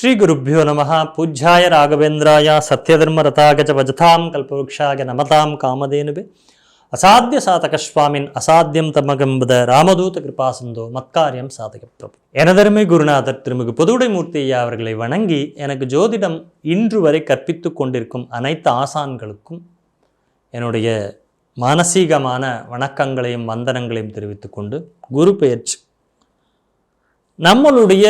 ஸ்ரீகுருப்போ நம பூஜ்யாய ராகவேந்திராய சத்யதர்மரதாக ச வஜதாம் கல்பவருஷாய நமதாம் காமதேனுபே அசாத்திய சாதகஸ்வாமின் அசாத்தியம் தமகம்பத ராமதூத கிருபாசந்தோ மத்காரியம் சாதக பிரபு எனதருமை குருநாதர் திருமிகு பொதுவுடைமூர்த்தி ஐயா அவர்களை வணங்கி எனக்கு ஜோதிடம் இன்று வரை கற்பித்து கொண்டிருக்கும் அனைத்து ஆசான்களுக்கும் என்னுடைய மானசீகமான வணக்கங்களையும் வந்தனங்களையும் தெரிவித்துக்கொண்டு குரு பெயர்ச்சி. நம்மளுடைய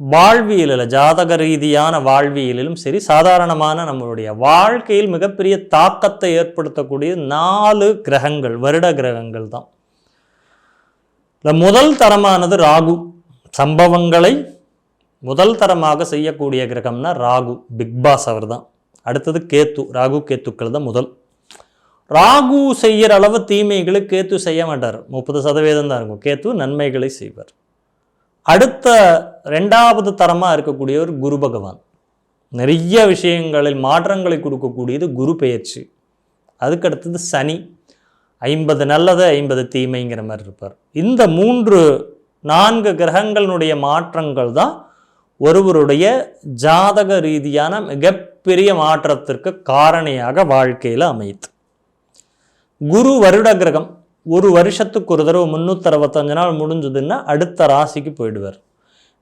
வாழ்வியலில் ஜாதக ரீதியான வாழ்வியலிலும் சரி சாதாரணமான நம்மளுடைய வாழ்க்கையில் மிகப்பெரிய தாக்கத்தை ஏற்படுத்தக்கூடிய நாலு கிரகங்கள் வருட கிரகங்கள் தான். இந்த முதல் தரமானது ராகு. சம்பவங்களை முதல் தரமாக செய்யக்கூடிய கிரகம்னா ராகு பிக் பாஸ் அவர் தான். அடுத்தது கேத்து ராகு கேத்துக்கள் தான் முதல். ராகு செய்கிற அளவு தீமைகளை கேத்து செய்ய மாட்டார். முப்பது சதவீதம் தான் இருக்கும். கேத்து நன்மைகளை செய்வார். அடுத்த ரெண்டாவது தரமாக இருக்கக்கூடியவர் குரு பகவான். நிறைய விஷயங்களில் மாற்றங்களை கொடுக்கக்கூடியது குரு பெயர்ச்சி. அதுக்கு அடுத்தது சனி. ஐம்பது நல்லது ஐம்பது தீமைங்கிற மாதிரி இருப்பார். இந்த மூன்று நான்கு கிரகங்களினுடைய மாற்றங்கள் தான் ஒருவருடைய ஜாதக ரீதியான மிகப்பெரிய மாற்றத்திற்கு காரணியாக வாழ்க்கையில் அமைத்து குரு வருட கிரகம் ஒரு வருஷத்துக்கு ஒரு தடவை முந்நூற்றி அறுபத்தஞ்சு நாள் முடிஞ்சதுன்னா அடுத்த ராசிக்கு போயிடுவார்.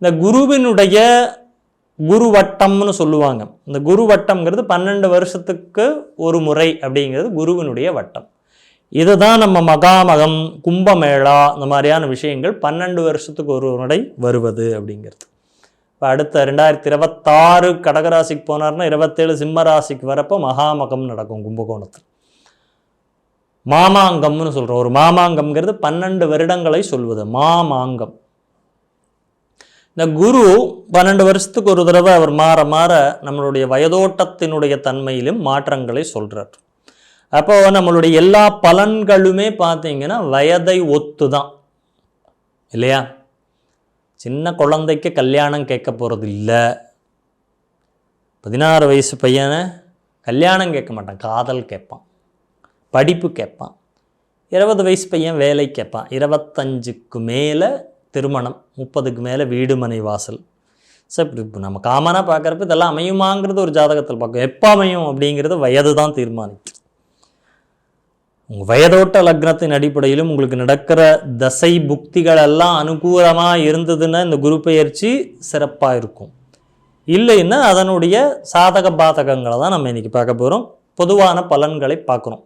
இந்த குருவினுடைய குரு வட்டம்னு சொல்லுவாங்க. இந்த குரு வட்டம்ங்கிறது பன்னெண்டு வருஷத்துக்கு ஒரு முறை அப்படிங்கிறது குருவினுடைய வட்டம். இதுதான் நம்ம மகாமகம் கும்பமேளா இந்த மாதிரியான விஷயங்கள் பன்னெண்டு வருஷத்துக்கு ஒரு முறை வருவது அப்படிங்கிறது. இப்போ அடுத்த ரெண்டாயிரத்தி இருபத்தாறு கடகராசிக்கு போனார்னா இருபத்தேழு சிம்ம ராசிக்கு வரப்போ மகாமகம் நடக்கும் கும்பகோணத்தில். மாமாங்கம்னு சொல்கிறோம் ஒரு மாமாங்கம்ங்கிறது பன்னெண்டு வருடங்களை சொல்வது. மாமாங்கம். இந்த குரு பன்னெண்டு வருஷத்துக்கு ஒரு தடவை அவர் மாற மாற நம்மளுடைய வயதோட்டத்தினுடைய தன்மையிலும் மாற்றங்களை சொல்கிறார் அப்போ நம்மளுடைய எல்லா பலன்களுமே பார்த்தீங்கன்னா வயதை ஒத்து தான் இல்லையா? சின்ன குழந்தைக்கு கல்யாணம் கேட்க போகிறது இல்லை. பதினாறு வயசு பையனை கல்யாணம் கேட்க மாட்டான். காதல் கேட்பான். படிப்பு கேட்பான். இருபது வயசு பையன் வேலை கேட்பான். இருபத்தஞ்சுக்கு மேலே திருமணம் முப்பதுக்கு மேலே வீடு மனை வாசல். சார் இப்படி இப்போ நம்ம காமனாக பார்க்குறப்ப இதெல்லாம் அமையுமாங்கிறது ஒரு ஜாதகத்தில் பார்க்கும் எப்போ அமையும் அப்படிங்கிறது வயது தான் தீர்மானிக்கும் உங்கள் வயதோட்ட லக்னத்தின் அடிப்படையிலும் உங்களுக்கு நடக்கிற தசை புக்திகள் எல்லாம் அனுகூலமாக இருந்ததுன்னா இந்த குரு பெயர்ச்சி சிறப்பாக இருக்கும். இல்லைன்னா அதனுடைய சாதக பாதகங்களை தான் நம்ம இன்றைக்கி பார்க்க போகிறோம் பொதுவான பலன்களை பார்க்குறோம்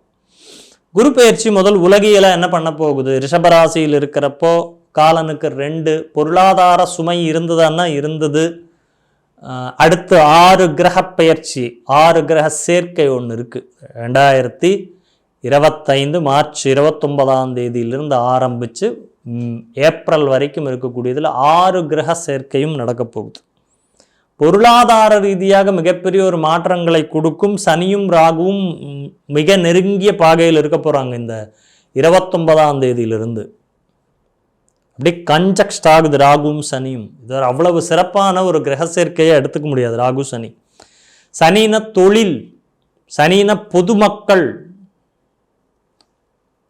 குரு பெயர்ச்சி முதல் உலகியல என்ன பண்ண போகுது? ரிஷபராசியில் இருக்கிறப்போ காலனுக்கு ரெண்டு பொருளாதார சுமை இருந்ததுன்னா இருந்தது. அடுத்து ஆறு கிரக பெயர்ச்சி ஆறு கிரக சேர்க்கை ஒன்று இருக்குது ரெண்டாயிரத்தி இருபத்தைந்து மார்ச் இருபத்தொன்பதாம் தேதியிலிருந்து ஆரம்பித்து ஏப்ரல் வரைக்கும் இருக்கக்கூடியதில் ஆறு கிரக சேர்க்கையும் நடக்க போகுது. பொருளாதார ரீதியாக மிகப்பெரிய ஒரு மாற்றங்களை கொடுக்கும் சனியும் ராகுவும் மிக நெருங்கிய பாகையில் இருக்க போகிறாங்க இந்த இருபத்தொன்பதாம் தேதியிலிருந்து. அப்படியே கன்ஜக்ஸ்ட் ஆகுது ராகுவும் சனியும். இது ஒரு அவ்வளவு சிறப்பான ஒரு கிரக சேர்க்கையை எடுத்துக்க முடியாது ராகு சனி. சனின தொழில் சனின பொதுமக்கள்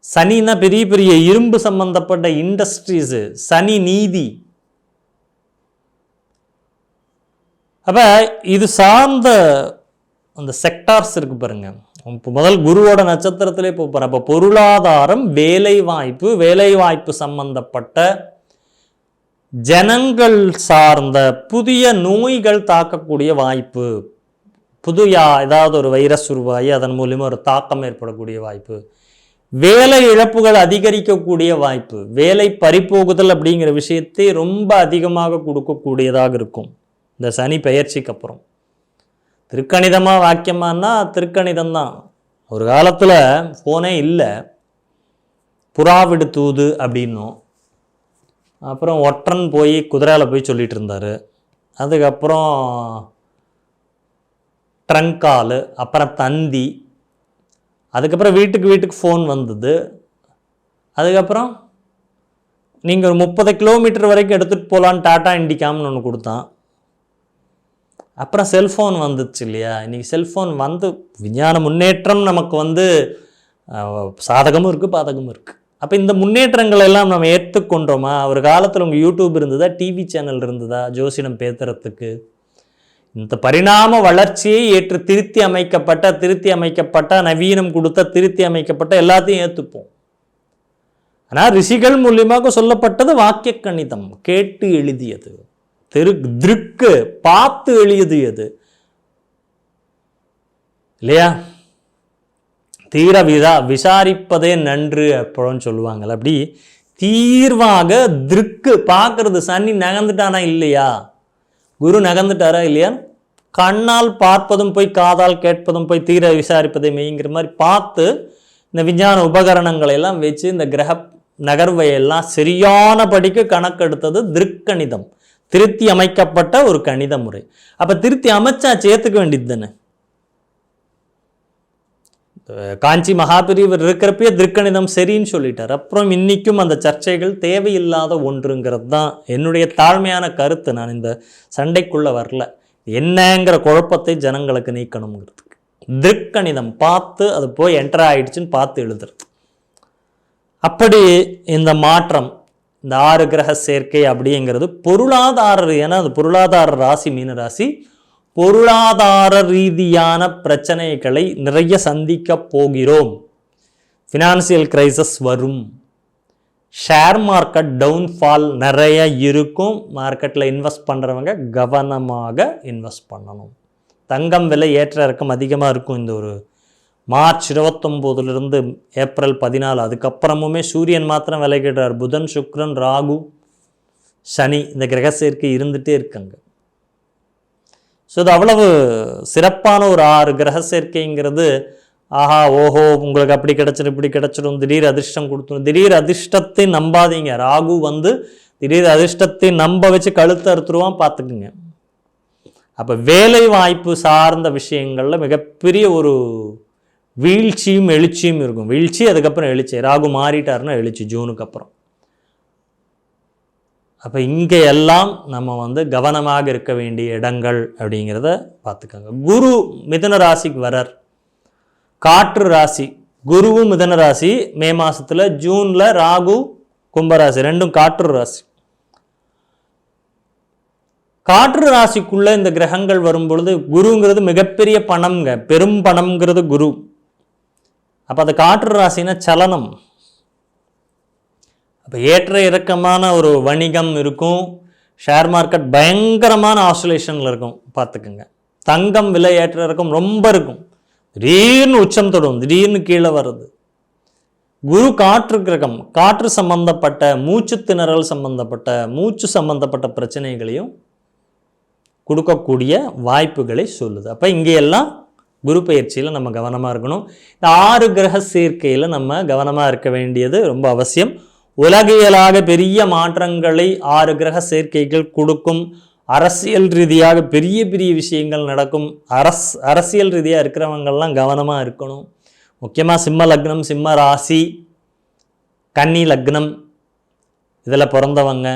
சனின பெரிய பெரிய இரும்பு சம்பந்தப்பட்ட இண்டஸ்ட்ரீஸு சனி நீதி அப்போ இது சார்ந்த அந்த செக்டார்ஸ் இருக்கு பாருங்க. இப்போ முதல் குருவோட நட்சத்திரத்திலே போகிறேன் அப்போ பொருளாதாரம் வேலை வாய்ப்பு வேலை வாய்ப்பு சம்பந்தப்பட்ட ஜனங்கள் சார்ந்த புதிய நோய்கள் தாக்கக்கூடிய வாய்ப்பு புதிய ஏதாவது ஒரு வைரஸ் உருவாகி அதன் மூலிமா ஒரு தாக்கம் ஏற்படக்கூடிய வாய்ப்பு வேலை இழப்புகள் அதிகரிக்கக்கூடிய வாய்ப்பு வேலை பறிப்போகுதல் அப்படிங்கிற விஷயத்தை ரொம்ப அதிகமாக கொடுக்கக்கூடியதாக இருக்கும். இந்த சனி பெயர்ச்சிக்கு அப்புறம். திருக்கணிதமாக வாக்கியமானா திருக்கணிதம் தான் ஒரு காலத்தில் ஃபோனே இல்லை. புறாவிடு தூது அப்படின்னும். அப்புறம் ஒற்றன் போய் குதிரையில் போய் சொல்லிகிட்டு இருந்தார். அதுக்கப்புறம் ட்ரங்கால் அப்புறம் தந்தி. அதுக்கப்புறம் வீட்டுக்கு வீட்டுக்கு ஃபோன் வந்தது. அதுக்கப்புறம் நீங்கள் ஒரு முப்பது கிலோமீட்டர் வரைக்கும் எடுத்துகிட்டு போகலான்னு டாட்டா இண்டிகாம்னு ஒன்று கொடுத்தான். அப்புறம் செல்ஃபோன் வந்துச்சு இல்லையா? இன்றைக்கி செல்ஃபோன் வந்து விஞ்ஞான முன்னேற்றம் நமக்கு வந்து சாதகமும் இருக்குது பாதகமும் இருக்குது அப்போ இந்த முன்னேற்றங்கள் எல்லாம் நம்ம ஏற்றுக்கொண்டோமா ஒரு காலத்தில் உங்கள் யூடியூப் இருந்ததா? டிவி சேனல் இருந்ததா? ஜோசிடம் பேத்துறதுக்கு இந்த பரிணாம வளர்ச்சியை ஏற்று திருத்தி அமைக்கப்பட்ட திருத்தி அமைக்கப்பட்ட நவீனம் கொடுத்த திருத்தி அமைக்கப்பட்ட எல்லாத்தையும் ஏற்றுப்போம் ஆனால் ரிஷிகள் மூலியமாக சொல்லப்பட்டது வாக்கிய கணிதம் கேட்டு எழுதியது. திரு திருக்கு பார்த்து எழுதியது இல்லையா? தீர விதா விசாரிப்பதே நன்று அப்புறம் சொல்லுவாங்கல்ல. அப்படி தீர்வாக திருக்கு பார்க்கறது. சனி நகர்ந்துட்டானா இல்லையா? குரு நகர்ந்துட்டாரா இல்லையா? கண்ணால் பார்ப்பதும் போய் காதால் கேட்பதும் போய் தீர விசாரிப்பதை மெய்ங்கிற மாதிரி பார்த்து இந்த விஞ்ஞான உபகரணங்களை எல்லாம் வச்சு இந்த கிரக நகர்வையெல்லாம் சரியானபடிக்கு சரியான படிக்கு கணக்கெடுத்தது திருக்கணிதம். திருத்தி அமைக்கப்பட்ட ஒரு கணித முறை. அப்போ திருத்தி அமைச்சாச்சு ஏற்றுக்க வேண்டியது தானே? காஞ்சி மகாபிரிவர் இருக்கிறப்பயே திருக்கணிதம் சரின்னு சொல்லிட்டார். அப்புறம் இன்னைக்கும் அந்த சர்ச்சைகள் தேவையில்லாத ஒன்றுங்கிறது தான் என்னுடைய தாழ்மையான கருத்து. நான் இந்த சண்டைக்குள்ளே வரல. என்னங்கிற குழப்பத்தை ஜனங்களுக்கு நீக்கணுங்கிறதுக்கு. திருக்கணிதம் பார்த்து அது போய் என்டர் ஆயிடுச்சுன்னு பார்த்து எழுதுறது. அப்படி இந்த மாற்றம் இந்த ஆறு கிரக சேர்க்கை அப்படிங்கிறது பொருளாதார ஏன்னா அது பொருளாதார ராசி மீன ராசி. பொருளாதார ரீதியான பிரச்சனைகளை நிறைய சந்திக்க போகிறோம். ஃபினான்சியல் கிரைசஸ் வரும். ஷேர் மார்க்கெட் டவுன்ஃபால் நிறைய இருக்கும். மார்க்கெட்டில் இன்வெஸ்ட் பண்ணுறவங்க கவனமாக இன்வெஸ்ட் பண்ணணும். தங்கம் விலை ஏற்ற இறக்கம் அதிகமாக இருக்கும் இந்த ஒரு மார்ச் இருபத்தொம்போதுலேருந்து ஏப்ரல் பதினாலு அதுக்கப்புறமுமே சூரியன் மாத்திரம் விலகிடுறார் புதன் சுக்ரன் ராகு சனி இந்த கிரக சேர்க்கை இருந்துகிட்டே இருக்காங்க. ஸோ இது அவ்வளவு சிறப்பான ஒரு ஆறு கிரக சேர்க்கைங்கிறது ஆஹா ஓஹோ உங்களுக்கு அப்படி கிடச்சிடும் இப்படி கிடச்சிடும் திடீர் அதிர்ஷ்டம் கொடுத்துரும். திடீர் அதிர்ஷ்டத்தை நம்பாதீங்க. ராகு வந்து திடீர் அதிர்ஷ்டத்தை நம்ப வச்சு கழுத்து அறுத்துருவான் பார்த்துக்குங்க. அப்போ வேலை வாய்ப்பு சார்ந்த விஷயங்களில் மிகப்பெரிய ஒரு வீழ்ச்சியும் எழுச்சியும் இருக்கும். வீழ்ச்சி அதுக்கப்புறம் எழுச்சி. ராகு மாறிட்டாருன்னா எழுச்சி ஜூனுக்கு அப்புறம். அப்போ இங்கே எல்லாம் நம்ம வந்து கவனமாக இருக்க வேண்டிய இடங்கள் அப்படிங்கிறத பார்த்துக்கோங்க. குரு மிதன ராசிக்கு வரர் காற்று ராசி. குருவும் மிதன ராசி. மே மாதத்தில் ஜூனில் ராகு கும்பராசி. ரெண்டும் காற்று ராசி. காற்று ராசிக்குள்ளே இந்த கிரகங்கள் வரும் பொழுது குருங்கிறது மிகப்பெரிய பணம்ங்க. பெரும் பணம்ங்கிறது குரு. அப்போ அது காற்று ராசினா சலனம். அப்போ ஏற்ற இறக்கமான ஒரு வணிகம் இருக்கும். ஷேர் மார்க்கெட் பயங்கரமான ஆசோலேஷனில் இருக்கும். பார்த்துக்குங்க. தங்கம் விலை ஏற்ற இறக்கம் ரொம்ப இருக்கும். திடீர்னு உச்சம் தொடும். திடீர்னு கீழே வருது. குரு காற்று கிரகம் காற்று சம்பந்தப்பட்ட மூச்சு திணறல் சம்பந்தப்பட்ட மூச்சு சம்பந்தப்பட்ட பிரச்சனைகளையும் கொடுக்கக்கூடிய வாய்ப்புகளை சொல்லுது. அப்போ இங்கே எல்லாம் குரு பயிற்சியில் நம்ம கவனமாக இருக்கணும். இந்த ஆறு கிரக சேர்க்கையில் நம்ம கவனமாக இருக்க வேண்டியது ரொம்ப அவசியம். உலகியலாக பெரிய மாற்றங்களை ஆறு கிரக சேர்க்கைகள் கொடுக்கும். அரசியல் ரீதியாக பெரிய பெரிய விஷயங்கள் நடக்கும். அரஸ் அரசியல் ரீதியாக இருக்கிறவங்கள்லாம் கவனமாக இருக்கணும். முக்கியமாக சிம்ம லக்னம் சிம்ம ராசி கன்னி லக்னம் இதில் பிறந்தவங்க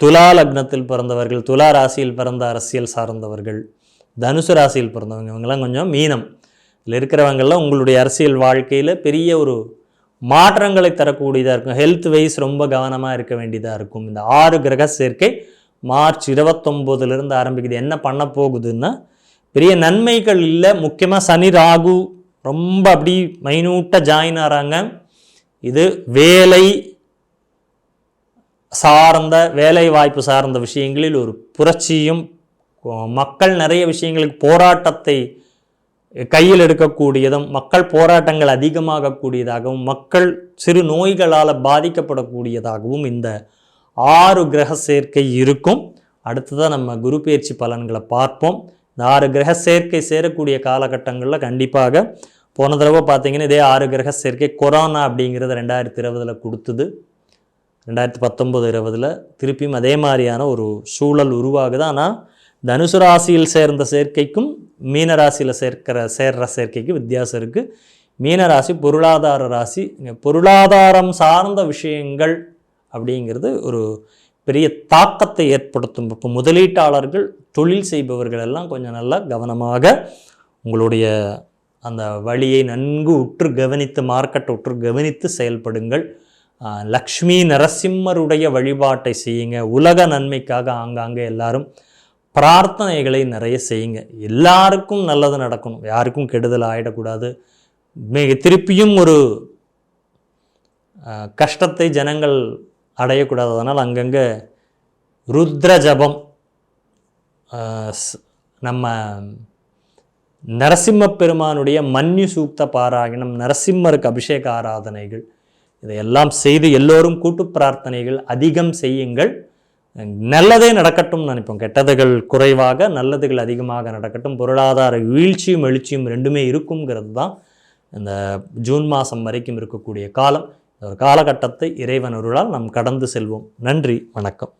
துலா லக்னத்தில் பிறந்தவர்கள் துலா ராசியில் பிறந்த அரசியல் சார்ந்தவர்கள். தனுசு ராசியில் பிறந்தவங்க. இவங்கெல்லாம் கொஞ்சம் மீனம். இதில் இருக்கிறவங்கெல்லாம் உங்களுடைய அரசியல் வாழ்க்கையில் பெரிய ஒரு மாற்றங்களை தரக்கூடியதாக இருக்கும். ஹெல்த் வைஸ் ரொம்ப கவனமாக இருக்க வேண்டியதாக இருக்கும். இந்த ஆறு கிரக சேர்க்கை மார்ச் இருபத்தொம்போதுலேருந்து ஆரம்பிக்குது. என்ன பண்ண போகுதுன்னா பெரிய நன்மைகள் இல்லை. முக்கியமாக சனி ராகு ரொம்ப அப்படி மைனூட்டாக ஜாயின் ஆகிறாங்க இது வேலை சார்ந்த வேலை வாய்ப்பு சார்ந்த விஷயங்களில் ஒரு புரட்சியும் மக்கள் நிறைய விஷயங்களுக்கு போராட்டத்தை கையில் எடுக்கக்கூடியதும் மக்கள் போராட்டங்கள் அதிகமாகக்கூடியதாகவும் மக்கள் சிறு நோய்களால் பாதிக்கப்படக்கூடியதாகவும் இந்த ஆறு கிரக சேர்க்கை இருக்கும். அடுத்ததாக நம்ம குரு பயிற்சி பலன்களை பார்ப்போம். இந்த ஆறு கிரக சேர்க்கை சேரக்கூடிய காலகட்டங்களில் கண்டிப்பாக போன தடவை பார்த்தீங்கன்னா இதே ஆறு கிரக சேர்க்கை கொரோனா அப்படிங்கிறது ரெண்டாயிரத்தி இருபதில் கொடுத்தது. ரெண்டாயிரத்தி பத்தொம்போது இருபதில் திருப்பியும் அதே மாதிரியான ஒரு சூழல் உருவாகுது. ஆனால் தனுசு ராசியில் சேர்ந்த சேர்க்கைக்கும் மீன ராசியில் சேர்க்கிற சேர்ற சேர்க்கைக்கு வித்தியாசம் இருக்குது மீனராசி பொருளாதார ராசி. பொருளாதாரம் சார்ந்த விஷயங்கள் அப்படிங்கிறது ஒரு பெரிய தாக்கத்தை ஏற்படுத்தும். இப்போ முதலீட்டாளர்கள் தொழில் செய்பவர்கள் எல்லாம் கொஞ்சம் நல்லா கவனமாக உங்களுடைய அந்த வழியை நன்கு உற்று கவனித்து மார்க்கெட்டை உற்று கவனித்து செயல்படுங்கள். லக்ஷ்மி நரசிம்மருடைய வழிபாட்டை செய்யுங்க. உலக நன்மைக்காக ஆங்காங்கே எல்லாரும் பிரார்த்தனைகளை நிறைய செய்யுங்க. எல்லாருக்கும் நல்லது நடக்கணும். யாருக்கும் கெடுதல் ஆகிடக்கூடாது மிக திருப்பியும் ஒரு கஷ்டத்தை ஜனங்கள் அடையக்கூடாது அதனால் அங்கங்கே ருத்ர ஜபம் நம்ம நரசிம்ம பெருமானுடைய மன்யு சூக்த பாராயணம் நரசிம்மருக்கு அபிஷேக ஆராதனைகள் இதையெல்லாம் செய்து எல்லோரும் கூட்டு பிரார்த்தனைகள் அதிகம் செய்யுங்கள். நல்லதே நடக்கட்டும் நினைப்போம். கெட்டதுகள் குறைவாக நல்லதுகள் அதிகமாக நடக்கட்டும். பொருளாதார வீழ்ச்சியும் எழுச்சியும் ரெண்டுமே இருக்குங்கிறது தான் இந்த ஜூன் மாதம் வரைக்கும் இருக்கக்கூடிய காலம். ஒரு காலகட்டத்தை இறைவன் அருளால் நாம் கடந்து செல்வோம். நன்றி வணக்கம்.